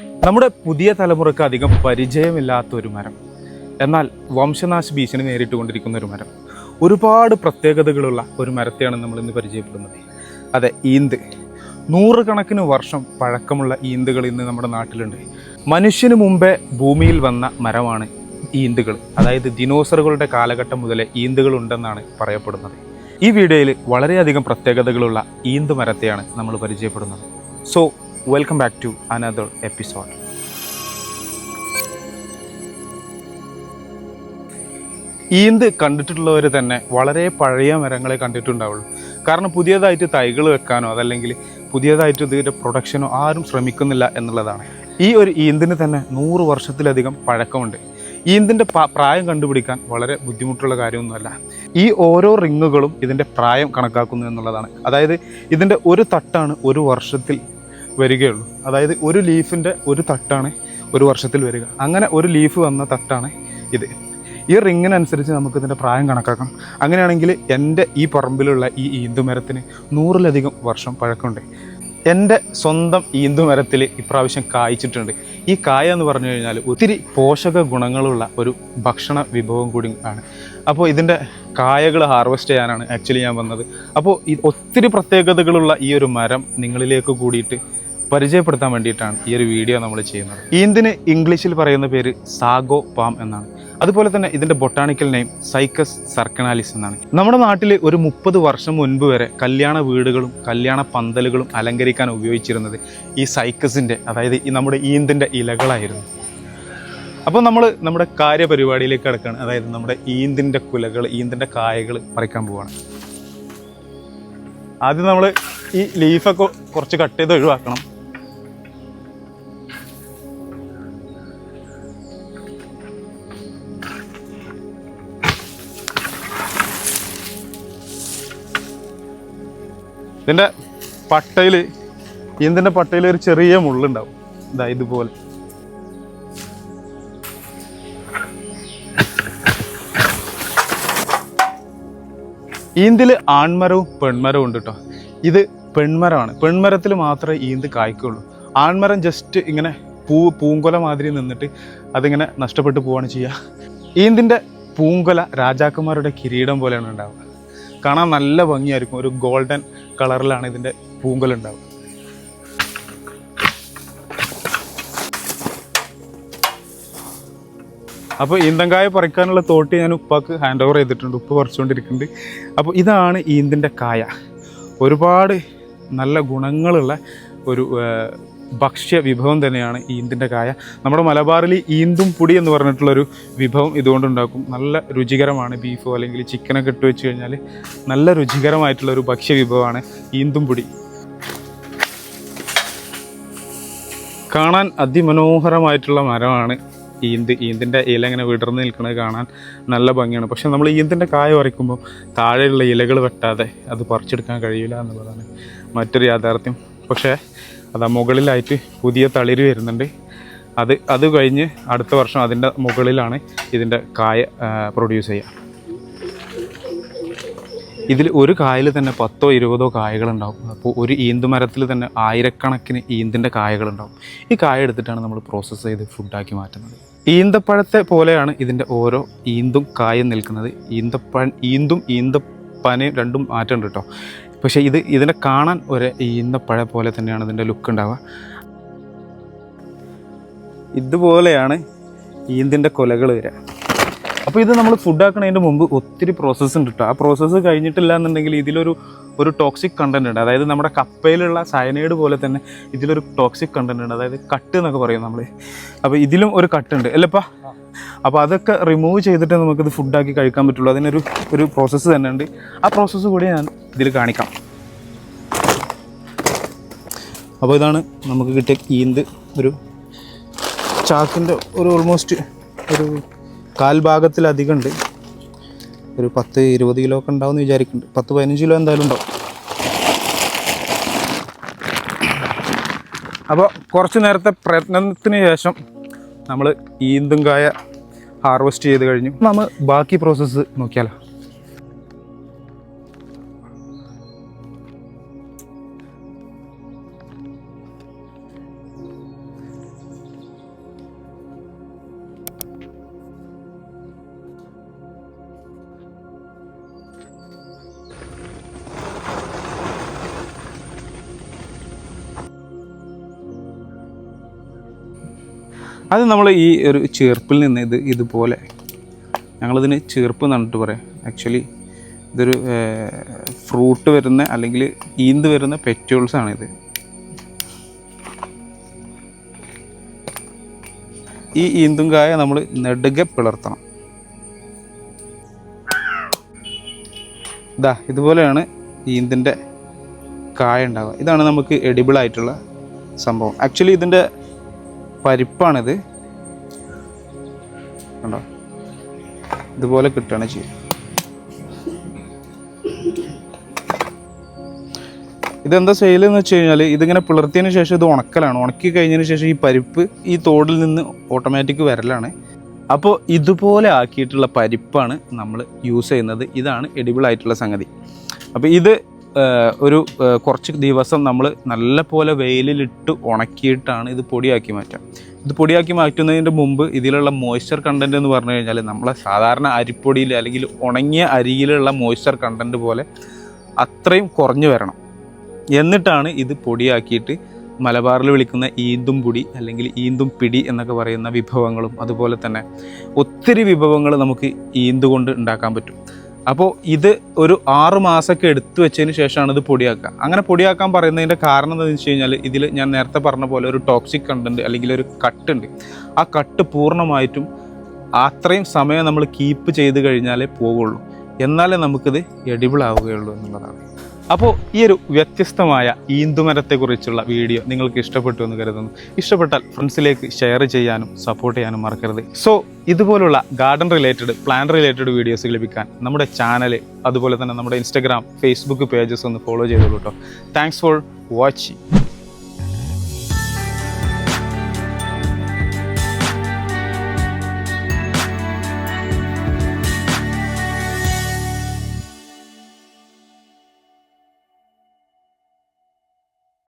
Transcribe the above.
നമ്മുടെ പുതിയ തലമുറയ്ക്ക് അധികം പരിചയമില്ലാത്ത ഒരു മരം. എന്നാൽ വംശനാശ ഭീഷണി നേരിട്ടുകൊണ്ടിരിക്കുന്ന ഒരു മരം. ഒരുപാട് പ്രത്യേകതകളുള്ള ഒരു മരത്തെയാണ് നമ്മൾ ഇന്ന് പരിചയപ്പെടുന്നത്. അതെ ഈന്ത്. നൂറുകണക്കിന് വർഷം പഴക്കമുള്ള ഈന്തുകൾ ഇന്ന് നമ്മുടെ നാട്ടിലുണ്ട്. മനുഷ്യന് മുമ്പേ ഭൂമിയിൽ വന്ന മരമാണ് ഈന്തുകൾ. അതായത് ദിനോസറുകളുടെ കാലഘട്ടം മുതലേ ഈന്തുകൾ ഉണ്ടെന്നാണ് പറയപ്പെടുന്നത്. ഈ വീഡിയോയിൽ വളരെയധികം പ്രത്യേകതകളുള്ള ഈന്ത് മരത്തെയാണ് നമ്മൾ പരിചയപ്പെടുന്നത്. So welcome back to another episode ഈന്ത് കണ്ടിട്ടുള്ളവർ തന്നെ വളരെ പഴയ മരങ്ങളെ കണ്ടിട്ടുണ്ടാവുള്ളൂ. കാരണം പുതിയതായിട്ട് തൈകൾ വെക്കാനോ അതല്ലെങ്കിൽ പുതിയതായിട്ട് ഇതിന്റെ പ്രൊഡക്ഷനോ ആരും ശ്രമിക്കുന്നില്ല എന്നുള്ളതാണ്. ഈ ഒരു ഈന്തിന് തന്നെ നൂറ് വർഷത്തിലധികം പഴക്കമുണ്ട്. ഈന്തിന്റെ പ്രായം കണ്ടുപിടിക്കാൻ വളരെ ബുദ്ധിമുട്ടുള്ള കാര്യമൊന്നുമല്ല. ഈ ഓരോ റിങ്ങുകളും ഇതിന്റെ പ്രായം കണക്കാക്കുന്നു എന്നുള്ളതാണ്. അതായത് ഇതിന്റെ ഒരു തട്ടാണ് ഒരു വർഷത്തിൽ വരികയുള്ളൂ. അതായത് ഒരു ലീഫിന്റെ ഒരു തട്ടാണ് ഒരു വർഷത്തിൽ വരിക. അങ്ങനെ ഒരു ലീഫ് വന്ന തട്ടാണ് ഇത്. ഈ റിങ്ങിനനുസരിച്ച് നമുക്ക് ഇതിന്റെ പ്രായം കണക്കാക്കാം. അങ്ങനെയാണെങ്കിൽ എന്റെ ഈ പറമ്പിലുള്ള ഈ ഈന്തുമരത്തിന് നൂറിലധികം വർഷം പഴക്കമുണ്ട്. എന്റെ സ്വന്തം ഈന്തുമരത്തിൽ ഇപ്രാവശ്യം കായ്ച്ചിട്ടുണ്ട്. ഈ കായ എന്ന് പറഞ്ഞു കഴിഞ്ഞാൽ ഒത്തിരി പോഷക ഗുണങ്ങളുള്ള ഒരു ഭക്ഷണ വിഭവം കൂടി ആണ്. അപ്പോൾ ഇതിന്റെ കായകൾ ഹാർവെസ്റ്റ് ചെയ്യാനാണ് ആക്ച്വലി ഞാൻ വന്നത്. അപ്പോൾ ഈ ഒത്തിരി പ്രത്യേകതകളുള്ള ഈ ഒരു മരം നിങ്ങളിലേക്ക് കൂടിയിട്ട് പരിചയപ്പെടുത്താൻ വേണ്ടിയിട്ടാണ് ഈ ഒരു വീഡിയോ നമ്മൾ ചെയ്യുന്നത്. ഈന്തിന് ഇംഗ്ലീഷിൽ പറയുന്ന പേര് സാഗോ പാം എന്നാണ്. അതുപോലെ തന്നെ ഇതിന്റെ ബൊട്ടാണിക്കൽ നെയിം സൈക്കസ് സർക്കനാലിസ് എന്നാണ്. നമ്മുടെ നാട്ടിൽ ഒരു മുപ്പത് വർഷം മുൻപ് വരെ കല്യാണ വീടുകളും കല്യാണ പന്തലുകളും അലങ്കരിക്കാൻ ഉപയോഗിച്ചിരുന്നത് ഈ സൈക്കസിന്റെ അതായത് ഈ നമ്മുടെ ഈന്തിന്റെ ഇലകളായിരുന്നു. അപ്പോൾ നമ്മൾ നമ്മുടെ കാര്യപരിപാടിയിലേക്ക് കിടക്കുകയാണ് അതായത് നമ്മുടെ ഈന്തിന്റെ കുലകൾ ഈന്തിന്റെ കായകൾ പറിക്കാൻ പോവാണ്. ആദ്യം നമ്മൾ ഈ ലീഫൊക്കെ കുറച്ച് കട്ട് ചെയ്ത് ഒഴിവാക്കണം. ഇതിന്റെ പട്ടയിൽ ഈന്തിന്റെ പട്ടയിൽ ഒരു ചെറിയ മുള്ളുണ്ടാവും. ഇതാ ഇതുപോലെ. ഈന്തിൽ ആൺമരവും പെൺമരവും ഉണ്ട് കേട്ടോ ഇത് പെൺമരമാണ്. പെൺമരത്തിൽ മാത്രമേ ഈന്ത് കായ്ക്കുള്ളൂ. ആൺമരം ജസ്റ്റ് ഇങ്ങനെ പൂ പൂങ്കൊല മാതിരി നിന്നിട്ട് അതിങ്ങനെ നഷ്ടപ്പെട്ടു പോവാണ് ചെയ്യുക ഈന്തിന്റെ പൂങ്കൊല രാജാക്കന്മാരുടെ കിരീടം പോലെയാണ് ഉണ്ടാവുക. കാണാൻ നല്ല ഭംഗിയായിരിക്കും. ഒരു ഗോൾഡൻ കളറിലാണ് ഇതിന്റെ പൂങ്കൽ ഉണ്ടാവുക അപ്പോൾ ഈന്തങ്കായ പറിക്കാനുള്ള തോട്ടി ഞാൻ ഉപ്പാക്ക് ഹാൻഡ് ഓവർ ചെയ്തിട്ടുണ്ട്. ഉപ്പ് പറിച്ചുകൊണ്ടിരിക്കുന്നുണ്ട്. അപ്പോൾ ഇതാണ് ഈന്തിന്റെ കായ. ഒരുപാട് നല്ല ഗുണങ്ങളുള്ള ഒരു ഭക്ഷ്യ വിഭവം തന്നെയാണ് ഈന്തിന്റെ കായ. നമ്മുടെ മലബാറിൽ ഈന്തും പൊടി എന്ന് പറഞ്ഞിട്ടുള്ളൊരു വിഭവം ഇതുകൊണ്ടുണ്ടാക്കും. നല്ല രുചികരമാണ് ബീഫോ അല്ലെങ്കിൽ ചിക്കനൊക്കെ ഇട്ട് വെച്ച് കഴിഞ്ഞാൽ നല്ല രുചികരമായിട്ടുള്ളൊരു ഭക്ഷ്യ വിഭവമാണ് ഈന്തും പൊടി. കാണാൻ അതിമനോഹരമായിട്ടുള്ള മരമാണ് ഈന്ത്. ഈന്തിന്റെ ഇല ഇങ്ങനെ വിടർന്ന് നിൽക്കുന്നത് കാണാൻ നല്ല ഭംഗിയാണ്. പക്ഷെ നമ്മൾ ഈന്തിന്റെ കായ വരയ്ക്കുമ്പോൾ താഴെയുള്ള ഇലകൾ വെട്ടാതെ അത് പറിച്ചെടുക്കാൻ കഴിയില്ല എന്നുള്ളതാണ് മറ്റൊരു യാഥാർത്ഥ്യം. പക്ഷേ അതാ മുകളിലായിട്ട് പുതിയ തളിര് വരുന്നുണ്ട്. അത് അത് കഴിഞ്ഞ് അടുത്ത വർഷം അതിന്റെ മുകളിലാണ് ഇതിന്റെ കായ പ്രൊഡ്യൂസ് ചെയ്യുക ഇതിൽ ഒരു കായൽ തന്നെ പത്തോ ഇരുപതോ കായകളുണ്ടാവും അപ്പോൾ ഒരു ഈന്ത് മരത്തിൽ തന്നെ ആയിരക്കണക്കിന് ഈന്തിന്റെ കായകളുണ്ടാവും ഈ കായ എടുത്തിട്ടാണ് നമ്മൾ പ്രോസസ്സ് ചെയ്ത് ഫുഡാക്കി മാറ്റുന്നത്. ഈന്തപ്പഴത്തെ പോലെയാണ് ഇതിന്റെ ഓരോ ഈന്തും കായും നിൽക്കുന്നത്. ഈന്തപ്പഴ ഈന്തും ഈന്തപ്പനയും രണ്ടും മാറ്റമുണ്ട് കേട്ടോ പക്ഷേ ഇത് ഇതിനെ കാണാൻ ഒരു ഈന്തപ്പഴ പോലെ തന്നെയാണ് ഇതിന്റെ ലുക്ക് ഉണ്ടാവുക. ഇതുപോലെയാണ് ഈന്തിന്റെ കൊലകൾ വരിക. അപ്പോൾ ഇത് നമ്മൾ ഫുഡ് ആക്കുന്നതിന് മുമ്പ് ഒത്തിരി പ്രോസസ്സ് ഉണ്ട് കേട്ടോ ആ പ്രോസസ്സ് കഴിഞ്ഞിട്ടില്ല എന്നുണ്ടെങ്കിൽ ഇതിലൊരു ഒരു ടോക്സിക് കണ്ടന്റ് ഉണ്ട്. അതായത് നമ്മുടെ കപ്പയിലുള്ള സയനൈഡ് പോലെ തന്നെ ഇതിലൊരു ടോക്സിക് കണ്ടന്റ് ഉണ്ട്. അതായത് കട്ട് എന്നൊക്കെ പറയും നമ്മൾ അപ്പോൾ ഇതിലും ഒരു കട്ടുണ്ട് അല്ലപ്പാ അപ്പോൾ അതൊക്കെ റിമൂവ് ചെയ്തിട്ട് നമുക്കിത് ഫുഡാക്കി കഴിക്കാൻ പറ്റുള്ളൂ. അതിനൊരു ഒരു പ്രോസസ്സ് തന്നെ ഉണ്ട് ആ പ്രോസസ്സ് കൂടി ഞാൻ ഇതിൽ കാണിക്കാം. അപ്പോൾ ഇതാണ് നമുക്ക് കിട്ടിയ ഈന്ത്. ഒരു ചാക്കിന്റെ ഒരു ഓൾമോസ്റ്റ് ഒരു കാൽഭാഗത്തിലധികം ഉണ്ട്. ഒരു പത്ത് ഇരുപത് കിലോ ഒക്കെ ഉണ്ടാവും എന്ന് വിചാരിക്കുന്നുണ്ട്. പത്ത് പതിനഞ്ച് കിലോ എന്തായാലും ഉണ്ടാവും. അപ്പോൾ കുറച്ച് നേരത്തെ പ്രയത്നത്തിന് ശേഷം നമ്മൾ ഈന്തും കായ ഹാർവെസ്റ്റ് ചെയ്ത് കഴിഞ്ഞു. നമ്മൾ ബാക്കി പ്രോസസ്സ് നോക്കിയാലോ? അത് നമ്മൾ ഈ ഒരു ചേർപ്പിൽ നിന്ന് ഇത് ഇതുപോലെ ഞങ്ങളിതിന് ചേർപ്പ് എന്നിട്ട് പറയാം. ആക്ച്വലി ഇതൊരു ഫ്രൂട്ട് വരുന്ന അല്ലെങ്കിൽ ഈന്ത് വരുന്ന പെറ്റോൾസ് ആണിത്. ഈ ഈന്തും കായ നമ്മൾ നെടുകെ പിളർത്തണം. ഇതാ ഇതുപോലെയാണ് ഈന്തിന്റെ കായ ഉണ്ടാവുക. ഇതാണ് നമുക്ക് എഡിബിൾ ആയിട്ടുള്ള സംഭവം. ആക്ച്വലി ഇതിന്റെ പരിപ്പാണിത്. കണ്ടോ? ഇതുപോലെ കിട്ടുകയാണ് ചെയ്യും. ഇതെന്താ സെയിൽ എന്ന് വെച്ച് കഴിഞ്ഞാൽ ഇതിങ്ങനെ പിളർത്തിയതിന് ശേഷം ഇത് ഉണക്കലാണ്. ഉണക്കി കഴിഞ്ഞതിന് ശേഷം ഈ പരിപ്പ് ഈ തോടിൽ നിന്ന് ഓട്ടോമാറ്റിക് വരലാണ്. അപ്പോൾ ഇതുപോലെ ആക്കിയിട്ടുള്ള പരിപ്പാണ് നമ്മൾ യൂസ് ചെയ്യുന്നത്. ഇതാണ് എഡിബിൾ ആയിട്ടുള്ള സംഗതി. അപ്പോൾ ഇത് ഒരു കുറച്ച് ദിവസം നമ്മൾ നല്ല പോലെ വെയിലിലിട്ട് ഉണക്കിയിട്ടാണ് ഇത് പൊടിയാക്കി മാറ്റുക. ഇത് പൊടിയാക്കി മാറ്റുന്നതിന്റെ മുമ്പ് ഇതിലുള്ള മോയ്സ്ചർ കണ്ടന്റ് എന്ന് പറഞ്ഞു കഴിഞ്ഞാൽ നമ്മളെ സാധാരണ അരിപ്പൊടിയിൽ അല്ലെങ്കിൽ ഉണങ്ങിയ അരിയിലുള്ള മോയ്സ്ചർ കണ്ടന്റ് പോലെ അത്രയും കുറഞ്ഞു വരണം. എന്നിട്ടാണ് ഇത് പൊടിയാക്കിയിട്ട് മലബാറിൽ വിളിക്കുന്ന ഈന്തും പൊടി അല്ലെങ്കിൽ ഈന്തും പിടി എന്നൊക്കെ പറയുന്ന വിഭവങ്ങളും അതുപോലെ തന്നെ ഒത്തിരി വിഭവങ്ങൾ നമുക്ക് ഈന്തുകൊണ്ട് ഉണ്ടാക്കാൻ പറ്റും. അപ്പോൾ ഇത് ഒരു ആറ് മാസമൊക്കെ എടുത്തു വെച്ചതിന് ശേഷമാണ് ഇത് പൊടിയാക്കുക. അങ്ങനെ പൊടിയാക്കാൻ പറയുന്നതിന്റെ കാരണം എന്താണെന്ന് വെച്ച് കഴിഞ്ഞാൽ ഇതിൽ ഞാൻ നേരത്തെ പറഞ്ഞ പോലെ ഒരു ടോക്സിക് കണ്ടന്റ് അല്ലെങ്കിൽ ഒരു കട്ടുണ്ട് ആ കട്ട് പൂർണമായിട്ടും അത്രയും സമയം നമ്മൾ കീപ്പ് ചെയ്ത് കഴിഞ്ഞാലേ പോവുള്ളൂ. എന്നാലേ നമുക്കിത് എഡിബിൾ ആവുകയുള്ളൂ എന്നുള്ളതാണ്. അപ്പോൾ ഈ ഒരു വ്യത്യസ്തമായ ഈന്തുമരത്തെക്കുറിച്ചുള്ള വീഡിയോ നിങ്ങൾക്ക് ഇഷ്ടപ്പെട്ടു എന്ന് കരുതുന്നു. ഇഷ്ടപ്പെട്ടാൽ ഫ്രണ്ട്സിലേക്ക് ഷെയർ ചെയ്യാനും സപ്പോർട്ട് ചെയ്യാനും മറക്കരുത്. സോ ഇതുപോലുള്ള garden related plant related videos ലഭിക്കാൻ നമ്മുടെ ചാനൽ അതുപോലെ തന്നെ നമ്മുടെ ഇൻസ്റ്റഗ്രാം ഫേസ്ബുക്ക് പേജസ് ഒന്ന് ഫോളോ ചെയ്തോളൂ കേട്ടോ താങ്ക്സ് ഫോർ വാച്ചിങ്